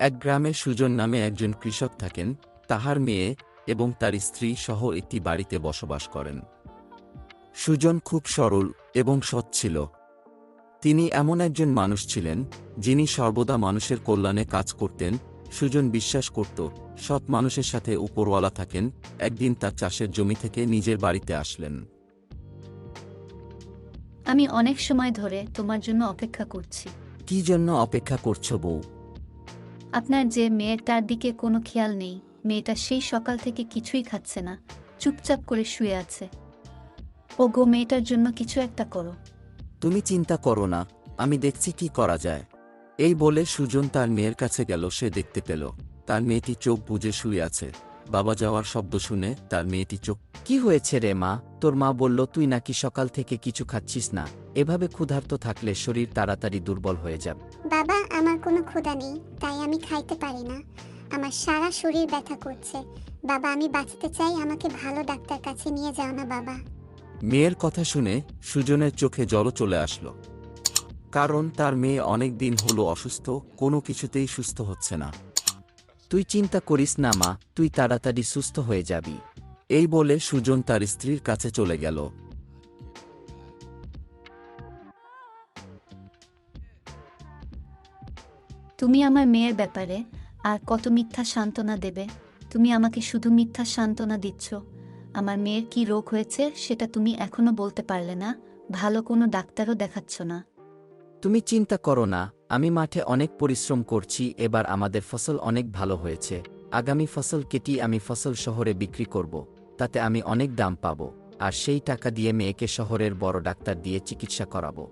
এক গ্রামে সুজন নামে একজন কৃষক থাকেন তাহার মেয়ে এবং তার স্ত্রী সহ একটি বাড়িতে বসবাস করেন। সুজন খুব সরল এবং সৎ ছিল। তিনি এমন একজন মানুষ ছিলেন যিনি সর্বদা মানুষের কল্যাণে কাজ করতেন। সুজন বিশ্বাস করত সৎ মানুষের সাথে উপরওয়ালা থাকেন একদিন তার চাষের জমি থেকে নিজের বাড়িতে আসলেন। আমি অনেক সময় ধরে তোমার জন্য অপেক্ষা করছি। কি জন্য অপেক্ষা করছ বউ? আপনার যে মেয়েটার দিকে কোনো খেয়াল নেই মেয়েটা সেই সকাল থেকে কিছুই খাচ্ছে না চুপচাপ করে শুয়ে আছে। ও গো মেয়েটার জন্য কিছু একটা করো। তুমি চিন্তা করো না আমি দেখছি কি করা যায়। এই বলে সুজন তার মেয়ের কাছে গেল সে দেখতে পেল। তার মেয়েটি চোখ বুজে শুয়ে আছে। বাবা যাওয়ার শব্দ শুনে তার মেয়েটি চোখ কি হয়েছে রে মা? তোর মা বলল তুই নাকি সকাল থেকে কিছু খাচ্ছিস না। এভাবে ক্ষুধার্ত থাকলে শরীর তাড়াতাড়ি দুর্বল হয়ে যাবে। বাবা আমার কোনো ক্ষুধা নেই, তাই আমি খাইতে পারি না। আমার সারা শরীর ব্যথা করছে। বাবা, আমি বাঁচতে চাই, আমাকে ভালো ডাক্তার কাছে নিয়ে যাও না, বাবা। মেয়ের কথা শুনে সুজনের চোখে জল চলে আসলো। কারণ তার মেয়ে অনেক দিন হলো অসুস্থ, কোনো কিছুতেই সুস্থ হচ্ছে না। তুই চিন্তা করিস না, মা, তুই তাড়াতাড়ি সুস্থ হয়ে যাবি। এই বলে সুজন তার স্ত্রীর কাছে চলে গেল। তুমি আমার মেয়ের ব্যাপারে আর কত মিথ্যা সান্ত্বনা দেবে? তুমি আমাকে শুধু মিথ্যা সান্ত্বনা দিচ্ছ। আমার মেয়ের কি রোগ হয়েছে সেটা তুমি এখনও বলতে পারলে না। ভালো কোনো ডাক্তারও দেখাচ্ছ না। তুমি চিন্তা করো না, আমি মাঠে অনেক পরিশ্রম করছি, এবার আমাদের ফসল অনেক ভালো হয়েছে। আগামী ফসল কেটি আমি ফসল শহরে বিক্রি করব, তাতে আমি অনেক দাম পাব, আর সেই টাকা দিয়ে মেয়েকে শহরের বড় ডাক্তার দিয়ে চিকিৎসা করাবো।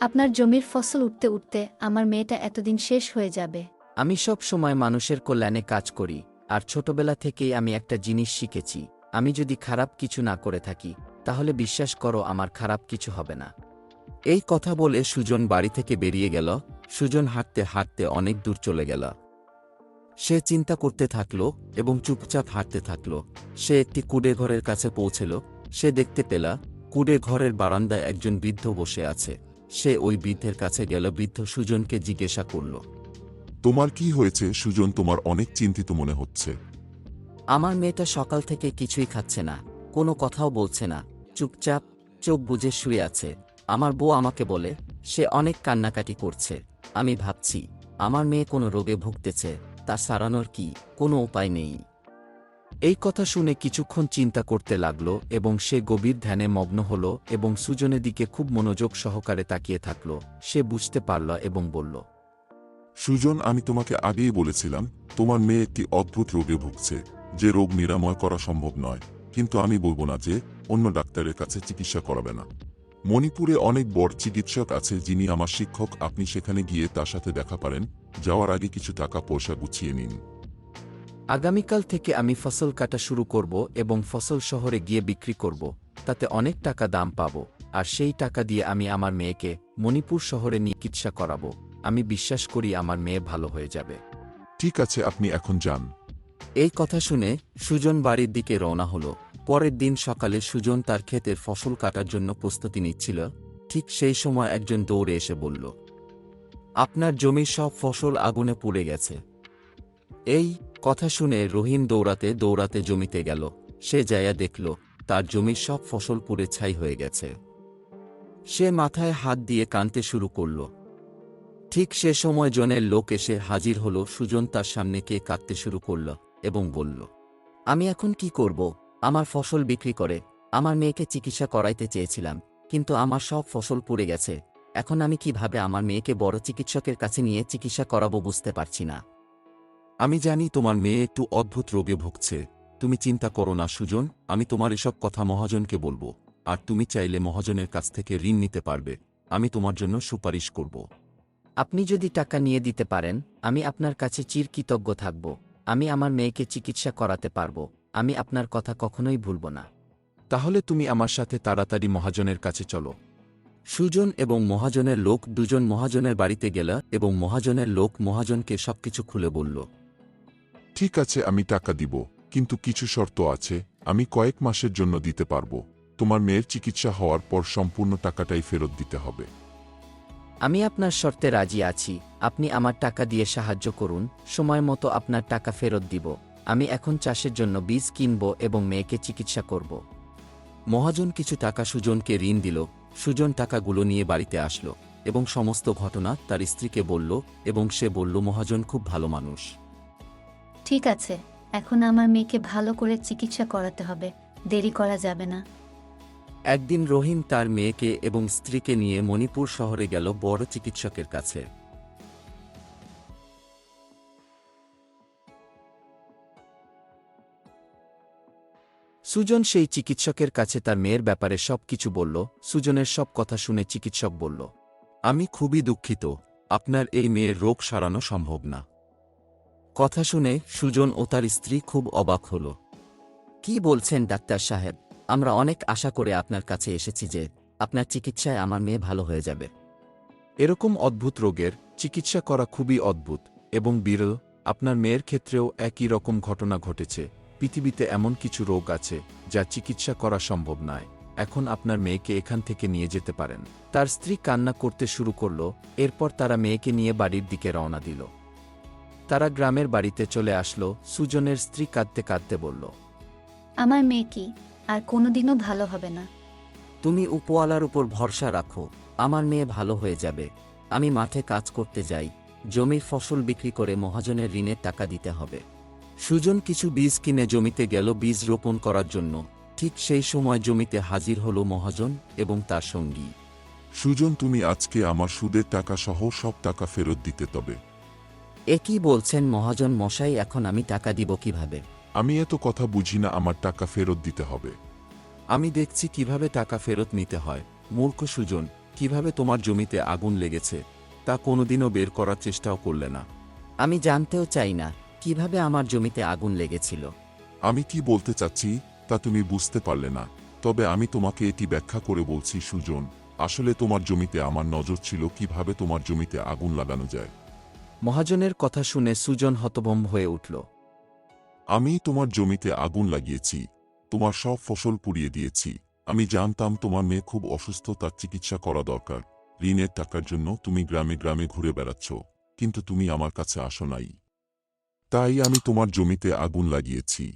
আপনার জমির ফসল উঠতে উঠতে আমার মেয়েটা এতদিন শেষ হয়ে যাবে। আমি সব সময় মানুষের কল্যাণে কাজ করি, আর ছোটবেলা থেকেই আমি একটা জিনিস শিখেছি, আমি যদি খারাপ কিছু না করে থাকি, তাহলে বিশ্বাস করো আমার খারাপ কিছু হবে না। এই কথা বলে সুজন বাড়ি থেকে বেরিয়ে গেল, সুজন হাঁটতে হাঁটতে অনেক দূর চলে গেল। সে চিন্তা করতে থাকল এবং চুপচাপ হাঁটতে থাকল, সে একটি কুড়ে ঘরের কাছে পৌঁছল, সে দেখতে পেলা, কুড়ে ঘরের বারান্দায় একজন বৃদ্ধ বসে আছে। সে ওই বৃদ্ধের কাছে গেল বৃদ্ধ সুজনকে জিজ্ঞাসা করল। তোমার কি হয়েছে? সুজন তোমার অনেক চিন্তিত মনে হচ্ছে। আমার মেয়েটা সকাল থেকে কিছুই খাচ্ছে না কোনো কথাও বলছে না চুপচাপ চোখ বুজে শুয়ে আছে। আমার বউ আমাকে বলে সে অনেক কান্নাকাটি করছে। আমি ভাবছি আমার মেয়ে কোনো রোগে ভুগতেছে তা সারানোর কি কোনো উপায় নেই। এই কথা শুনে কিছুক্ষণ চিন্তা করতে লাগল এবং সে গভীর ধ্যানে মগ্ন হল এবং সুজনের দিকে খুব মনোযোগ সহকারে তাকিয়ে থাকল। সে বুঝতে পারল এবং বলল, সুজন, আমি তোমাকে আগেই বলেছিলাম, তোমার মেয়ে একটি অদ্ভুত রোগে ভুগছে, যে রোগ নিরাময় করা সম্ভব নয়। কিন্তু আমি বলব না যে, অন্য ডাক্তারের কাছে চিকিৎসা করাবে না। মণিপুরে অনেক বড় চিকিৎসক আছে যিনি আমার শিক্ষক, আপনি সেখানে গিয়ে তার সাথে দেখা পারেন যাওয়ার আগে কিছু টাকা পয়সা গুছিয়ে নিন। আগামীকাল থেকে আমি ফসল কাটা শুরু করব এবং ফসল শহরে গিয়ে বিক্রি করব তাতে অনেক টাকা দাম পাব আর সেই টাকা দিয়ে আমি আমার মেয়েকে মণিপুর শহরে চিকিৎসা করাবো। আমি বিশ্বাস করি আমার মেয়ে ভালো হয়ে যাবে। ঠিক আছে আপনি এখন যান। এই কথা শুনে সুজন বাড়ির দিকে রওনা হলো। পরের দিন সকালে সুজন তার ক্ষেতের ফসল কাটার জন্য প্রস্তুতি নিচ্ছিল। ঠিক সেই সময় একজন দৌড়ে এসে বলল আপনার জমির সব ফসল আগুনে পুড়ে গেছে। এই কথা শুনে রহিম দৌড়াতে দৌড়াতে জমিতে গেল। সে যায়া দেখল, তার জমির সব ফসল পুড়ে ছাই হয়ে গেছে। সে মাথায় হাত দিয়ে কানতে শুরু করল। ঠিক সে সময় জনের লোক এসে হাজির হল, সুজন তার সামনে কে কাঁদতে শুরু করল এবং বলল, আমি এখন কি করব? আমার ফসল বিক্রি করে। আমার মেয়েকে চিকিৎসা করাইতে চেয়েছিলাম, কিন্তু আমার সব ফসল পুড়ে গেছে। এখন আমি কীভাবে আমার মেয়েকে বড় চিকিৎসকের কাছে নিয়ে চিকিৎসা করাবো বুঝতে পারছি না। আমি জানি তোমার মেয়ে একটু অদ্ভুত রোগে ভুগছে। তুমি চিন্তা করো না সুজন আমি তোমার এসব কথা মহাজনকে বলব আর তুমি চাইলে মহাজনের কাছ থেকে ঋণ নিতে পারবে। আমি তোমার জন্য সুপারিশ করব। আপনি যদি টাকা নিয়ে দিতে পারেন আমি আপনার কাছে চিরকৃতজ্ঞ থাকব। আমি আমার মেয়েকে চিকিৎসা করাতে পারব। আমি আপনার কথা কখনোই ভুলব না। তাহলে তুমি আমার সাথে তাড়াতাড়ি মহাজনের কাছে চলো। সুজন এবং মহাজনের লোক দুজন মহাজনের বাড়িতে গেল এবং মহাজনের লোক মহাজনকে সবকিছু খুলে বলল। ঠিক আছে, আমি টাকা দিব, কিন্তু কিছু শর্ত আছে, আমি কয়েক মাসের জন্য দিতে পারব। তোমার মেয়ের চিকিৎসা হওয়ার পর সম্পূর্ণ টাকাটাই ফেরত দিতে হবে। আমি আপনার শর্তে রাজি আছি, আপনি আমার টাকা দিয়ে সাহায্য করুন, সময় মতো আপনার টাকা ফেরত দিব। আমি এখন চাষের জন্য বীজ কিনব এবং মেয়েকে চিকিৎসা করব। মহাজন কিছু টাকা সুজনকে ঋণ দিল, সুজন টাকাগুলো নিয়ে বাড়িতে আসলো এবং সমস্ত ঘটনা তার স্ত্রীকে বলল এবং সে বলল, মহাজন খুব ভালো মানুষ। ঠিক আছে, এখন আমার মেয়েকে ভালো করে চিকিৎসা করাতে হবে, দেরি করা যাবে না। একদিন রহিম তার মেয়েকে এবং স্ত্রীকে নিয়ে মণিপুর শহরে গেল বড় চিকিৎসকের কাছে। সুজন সেই চিকিৎসকের কাছে তার মেয়ের ব্যাপারে সব কিছু বলল, সুজনের সব কথা শুনে চিকিৎসক বলল, আমি খুবই দুঃখিত, আপনার এই মেয়ের রোগ সারানো সম্ভব না। কথা শুনে সুজন ও তার স্ত্রী খুব অবাক হল। কি বলছেন, ডাক্তার সাহেব? আমরা অনেক আশা করে আপনার কাছে এসেছি যে আপনার চিকিৎসায় আমার মেয়ে ভালো হয়ে যাবে। এরকম অদ্ভুত রোগের চিকিৎসা করা খুবই অদ্ভুত এবং বিরল। আপনার মেয়ের ক্ষেত্রেও একই রকম ঘটনা ঘটেছে। পৃথিবীতে এমন কিছু রোগ আছে যা চিকিৎসা করা সম্ভব নয়। এখন আপনার মেয়েকে এখান থেকে নিয়ে যেতে পারেন। তার স্ত্রী কান্না করতে শুরু করল, এরপর তারা মেয়েকে নিয়ে বাড়ির দিকে রওনা দিল। তারা গ্রামের বাড়িতে চলে আসলো সুজনের স্ত্রী কাঁদতে কাঁদতে বলল আমার মেয়ে কি? আর কোনোদিনও ভালো হবে না। তুমি উপওয়ালার উপর ভরসা রাখো আমার মেয়ে ভালো হয়ে যাবে। আমি মাঠে কাজ করতে যাই জমির ফসল বিক্রি করে মহাজনের ঋণের টাকা দিতে হবে। সুজন কিছু বীজ কিনে জমিতে গেল বীজ রোপণ করার জন্য। ঠিক সেই সময় জমিতে হাজির হলো মহাজন এবং তার সঙ্গী। সুজন তুমি আজকে আমার সুদের টাকা সহ সব টাকা ফেরত দিতে তবে। এ কি বলছেন মহাজন মশাই এখন আমি টাকা দিব কীভাবে? আমি এত কথা বুঝি না আমার টাকা ফেরত দিতে হবে। আমি দেখছি কীভাবে টাকা ফেরত নিতে হয়। মূর্খ সুজন কীভাবে তোমার জমিতে আগুন লেগেছে তা কোনোদিনও বের করার চেষ্টাও করলে না। আমি জানতেও চাই না কীভাবে আমার জমিতে আগুন লেগেছিল। আমি কি বলতে চাচ্ছি তা তুমি বুঝতে পারলে না। তবে আমি তোমাকে এটি ব্যাখ্যা করে বলছি সুজন আসলে তোমার জমিতে আমার নজর ছিল কীভাবে তোমার জমিতে আগুন লাগানো যায়। মহাজনের কথা শুনে সুজন হতভম্ব হয়ে উঠল। আমি তোমার জমিতে আগুন লাগিয়েছি তোমার সব ফসল পুড়িয়ে দিয়েছি। আমি জানতাম তোমার মেয়ে খুব অসুস্থ তার চিকিৎসা করা দরকার। ঋণের টাকার জন্য তুমি গ্রামে গ্রামে ঘুরে বেড়াচ্ছ কিন্তু তুমি আমার কাছে আসো নাই। তাই আমি তোমার জমিতে আগুন লাগিয়েছি।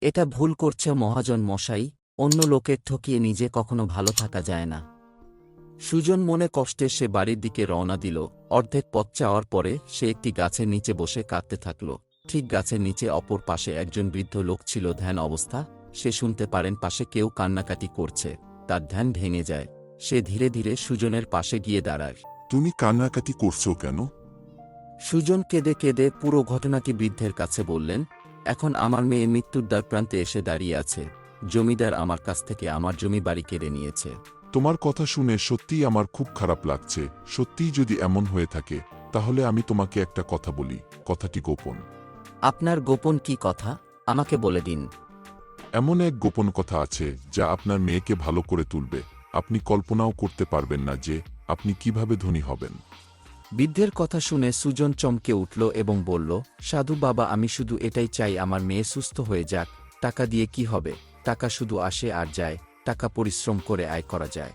এটা ভুল করছে মহাজন মশাই অন্য লোকের ঠকিয়ে নিজে কখনো ভালো থাকা যায় না। সুজন মনে কষ্টে সে বাড়ির দিকে রওনা দিল। অর্ধেক পথ চাওয়ার পরে সে একটি গাছের নিচে বসে কাঁদতে থাকল। ঠিক গাছের নিচে অপর পাশে একজন বৃদ্ধ লোক ছিল। ধ্যান অবস্থা সে শুনতে পারেন পাশে কেউ কান্নাকাটি করছে। তার ধ্যান ভেঙে যায়। সে ধীরে ধীরে সুজনের পাশে গিয়ে দাঁড়ায়। তুমি কান্নাকাটি করছ কেন? সুজন কেঁদে কেঁদে পুরো ঘটনাটি বৃদ্ধের কাছে বললেন এখন আমার মেয়ে মৃত্যুর দ্বার প্রান্তে এসে দাঁড়িয়ে আছে। জমিদার আমার কাছ থেকে আমার জমি বাড়ি কেড়ে নিয়েছে। তোমার কথা শুনে সত্যিই আমার খুব খারাপ লাগছে। সত্যিই যদি এমন হয়ে থাকে তাহলে আমি তোমাকে একটা কথা বলি। কথাটি গোপন। আপনার গোপন কি কথা? আমাকে বলে দিন। এমন এক গোপন কথা আছে যা আপনার মেয়েকে ভালো করে তুলবে। আপনি কল্পনাও করতে পারবেন না যে আপনি কীভাবে ধনী হবেন। বৃদ্ধের কথা শুনে সুজন চমকে উঠল এবং বলল সাধু বাবা আমি শুধু এটাই চাই আমার মেয়ে সুস্থ হয়ে যাক। টাকা দিয়ে কি হবে? টাকা শুধু আসে আর যায়। টাকা পরিশ্রম করে আয় করা যায়।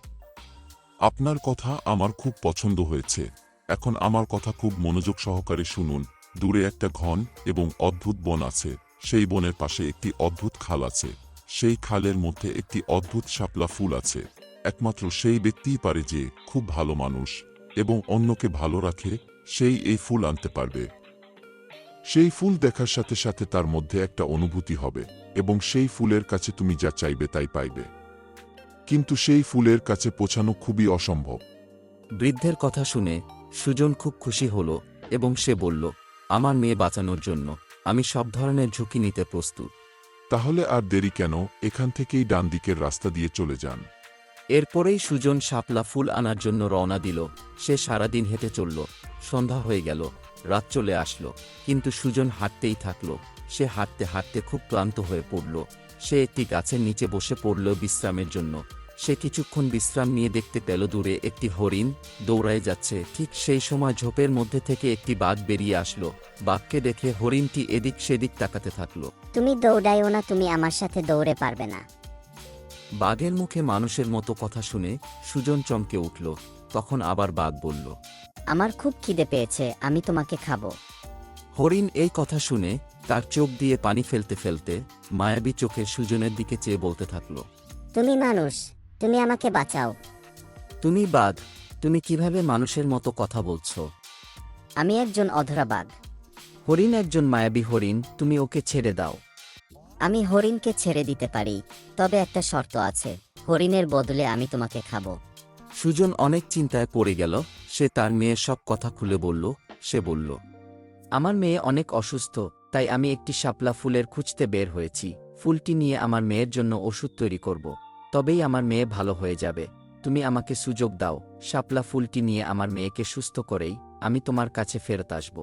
আপনার কথা আমার খুব পছন্দ হয়েছে। এখন আমার কথা খুব মনোযোগ সহকারে শুনুন। দূরে একটা ঘন এবং অদ্ভুত বন আছে। সেই বনের পাশে একটি অদ্ভুত খাল আছে। সেই খালের মধ্যে একটি অদ্ভুত শাপলা ফুল আছে। একমাত্র সেই ব্যক্তিই পারে যে খুব ভালো মানুষ এবং অন্যকে ভালো রাখে, সেই এই ফুল আনতে পারবে। সেই ফুল দেখার সাথে সাথে তার মধ্যে একটা অনুভূতি হবে এবং সেই ফুলের কাছে তুমি যা চাইবে তাই পাইবে। কিন্তু সেই ফুলের কাছে পৌঁছানো খুবই অসম্ভব। বৃদ্ধের কথা শুনে সুজন খুব খুশি হল এবং সে বলল আমার মেয়ে বাঁচানোর জন্য আমি সব ধরনের ঝুঁকি নিতে প্রস্তুত। তাহলে আর দেরি কেন? এখান থেকেই ডান দিকের রাস্তা দিয়ে চলে যান। এরপরেই সুজন শাপলা ফুল আনার জন্য রওনা দিল। সে সারাদিন হেঁটে চলল। সন্ধ্যা হয়ে গেল রাত চলে আসলো কিন্তু সুজন হাঁটতেই থাকল। সে হাঁটতে হাঁটতে খুব ক্লান্ত হয়ে পড়ল। সে একটি গাছের নিচে বসে পড়ল বিশ্রামের জন্য। সে কিছুক্ষণ বিশ্রাম নিয়ে দেখতে পেল দূরে একটি হরিণ দৌড়ায় যাচ্ছে। ঠিক সেই সময় ঝোপের মধ্যে থেকে একটি বাঘ বেরিয়ে আসলো। বাঘকে দেখে হরিণটি এদিক সেদিক তাকাতে থাকল। তুমি দৌড়াইও না তুমি আমার সাথে দৌড়ে পারবে না। বাঘের মুখে মানুষের মতো কথা শুনে সুজন চমকে উঠল। তখন আবার বাঘ বলল আমার খুব খিদে পেয়েছে আমি তোমাকে খাব। হরিণ এই কথা শুনে তার চোখ দিয়ে পানি ফেলতে ফেলতে মায়াবী চোখে সুজনের দিকে চেয়ে বলতে থাকল তুমি মানুষ তুমি আমাকে বাঁচাও। তুমি বাঘ তুমি কীভাবে মানুষের মতো কথা বলছো? আমি একজন অধরা বাঘ। হরিণ একজন মায়াবী হরিণ তুমি ওকে ছেড়ে দাও। আমি হরিণকে ছেড়ে দিতে পারি তবে একটা শর্ত আছে হরিণের বদলে আমি তোমাকে খাব। সুজন অনেক চিন্তায় পড়ে গেল সে তার মেয়ের সব কথা খুলে বলল সে বলল আমার মেয়ে অনেক অসুস্থ তাই আমি একটি শাপলা ফুলের খুঁজতে বের হয়েছি। ফুলটি নিয়ে আমার মেয়ের জন্য ওষুধ তৈরি করব। তবেই আমার মেয়ে ভালো হয়ে যাবে। তুমি আমাকে সুযোগ দাও শাপলা ফুলটি নিয়ে আমার মেয়েকে সুস্থ করেই আমি তোমার কাছে ফেরত আসব।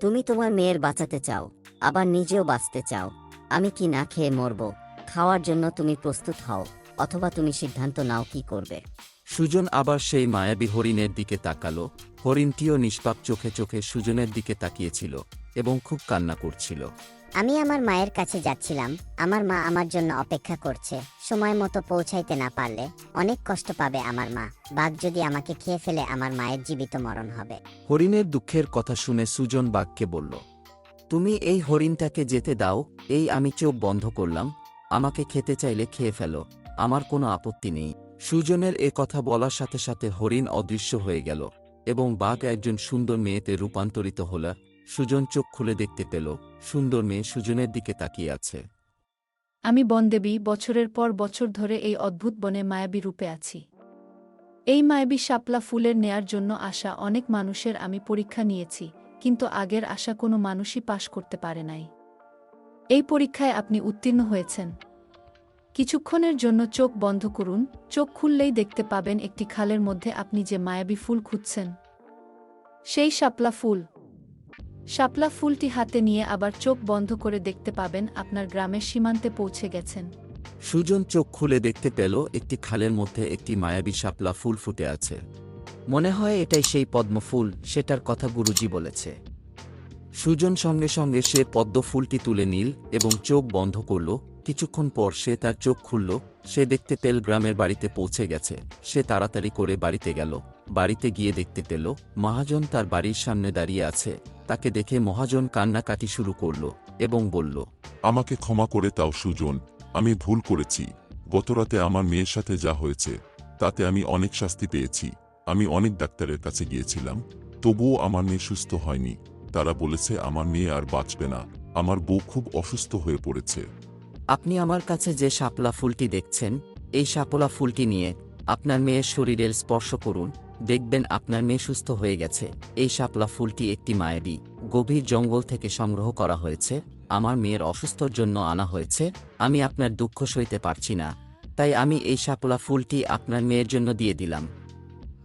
তুমি তোমার মেয়ের বাঁচাতে চাও আবার নিজেও বাঁচতে চাও। আমি কি না খেয়ে মরব? খাওয়ার জন্য তুমি প্রস্তুত হও অথবা তুমি সিদ্ধান্ত নাও কি করবে। সুজন আবার সেই মায়াবী হরিণের দিকে তাকালো। হরিণটিও নিষ্পাপ চোখে চোখে সুজনের দিকে তাকিয়েছিল এবং খুব কান্না করছিল। আমি আমার মায়ের কাছে যাচ্ছিলাম। আমার মা আমার জন্য অপেক্ষা করছে। সময় মতো পৌঁছাইতে না পারলে অনেক কষ্ট পাবে আমার মা। বাঘ যদি আমাকে খেয়ে ফেলে আমার মায়ের জীবিত মরণ হবে। হরিণের দুঃখের কথা শুনে সুজন বাঘকে বলল, তুমি এই হরিণটাকে যেতে দাও। এই আমি চোখ বন্ধ করলাম। আমাকে খেতে চাইলে খেয়ে ফেলো। আমার কোনো আপত্তি নেই। সুজনের এ কথা বলার সাথে সাথে হরিণ অদৃশ্য হয়ে গেল এবং বাঘ একজন সুন্দর মেয়েতে রূপান্তরিত হল। সুজন চোখ খুলে দেখতে পেল। সুন্দর মেয়ে সুজনের দিকে তাকিয়ে আছে। আমি বনদেবী, বছরের পর বছর ধরে এই অদ্ভুত বনে মায়াবী রূপে আছি। এই মায়াবী শাপলা ফুলের নেয়ার জন্য আসা অনেক মানুষের আমি পরীক্ষা নিয়েছি, কিন্তু আগের আশা কোনো মানুষই পাশ করতে পারে নাই। এই পরীক্ষায় আপনি উত্তীর্ণ হয়েছেন। কিছুক্ষণের জন্য চোখ বন্ধ করুন, চোখ খুললেই দেখতে পাবেন একটি খালের মধ্যে আপনি যে মায়াবী ফুল খুঁজছেন। সেই শাপলা ফুল শাপলা ফুলটি হাতে নিয়ে আবার চোখ বন্ধ করে দেখতে পাবেন আপনার গ্রামের সীমান্তে পৌঁছে গেছেন। সুজন চোখ খুলে দেখতে পেল একটি খালের মধ্যে একটি মায়াবী শাপলা ফুল ফুটে আছে। মনে হয় এটাই সেই পদ্মফুল সেটার কথা গুরুজি বলেছে। সুজন সঙ্গে সঙ্গে সে পদ্ম ফুলটি তুলে নিল এবং চোখ বন্ধ করল। কিছুক্ষণ পর সে তার চোখ খুলল, সে দেখতে পেল গ্রামের বাড়িতে পৌঁছে গেছে। সে তাড়াতাড়ি করে বাড়িতে গেল। বাড়িতে গিয়ে দেখতে পেল মহাজন তার বাড়ির সামনে দাঁড়িয়ে আছে। তাকে দেখে মহাজন কান্নাকাটি শুরু করল এবং বলল আমাকে ক্ষমা করে তাও সুজন আমি ভুল করেছি। গতরাতে আমার মেয়ের সাথে যা হয়েছে তাতে আমি অনেক শাস্তি পেয়েছি। আমি অনেক ডাক্তারের কাছে গিয়েছিলাম তবুও আমার মেয়ে সুস্থ হয়নি। তারা বলেছে আমার মেয়ে আর বাঁচবে না। আমার বউ খুব অসুস্থ হয়ে পড়েছে। আপনি আমার কাছে যে শাপলা ফুলটি দেখছেন এই শাপলা ফুলটি নিয়ে আপনার মেয়ের শরীরের স্পর্শ করুন। দেখবেন আপনার মেয়ে সুস্থ হয়ে গেছে। এই শাপলা ফুলটি একটি মায়াবী, গভীর জঙ্গল থেকে সংগ্রহ করা হয়েছে। আমার মেয়ের অসুস্থর জন্য আনা হয়েছে। আমি আপনার দুঃখ সইতে পারছি না। তাই আমি এই শাপলা ফুলটি আপনার মেয়ের জন্য দিয়ে দিলাম।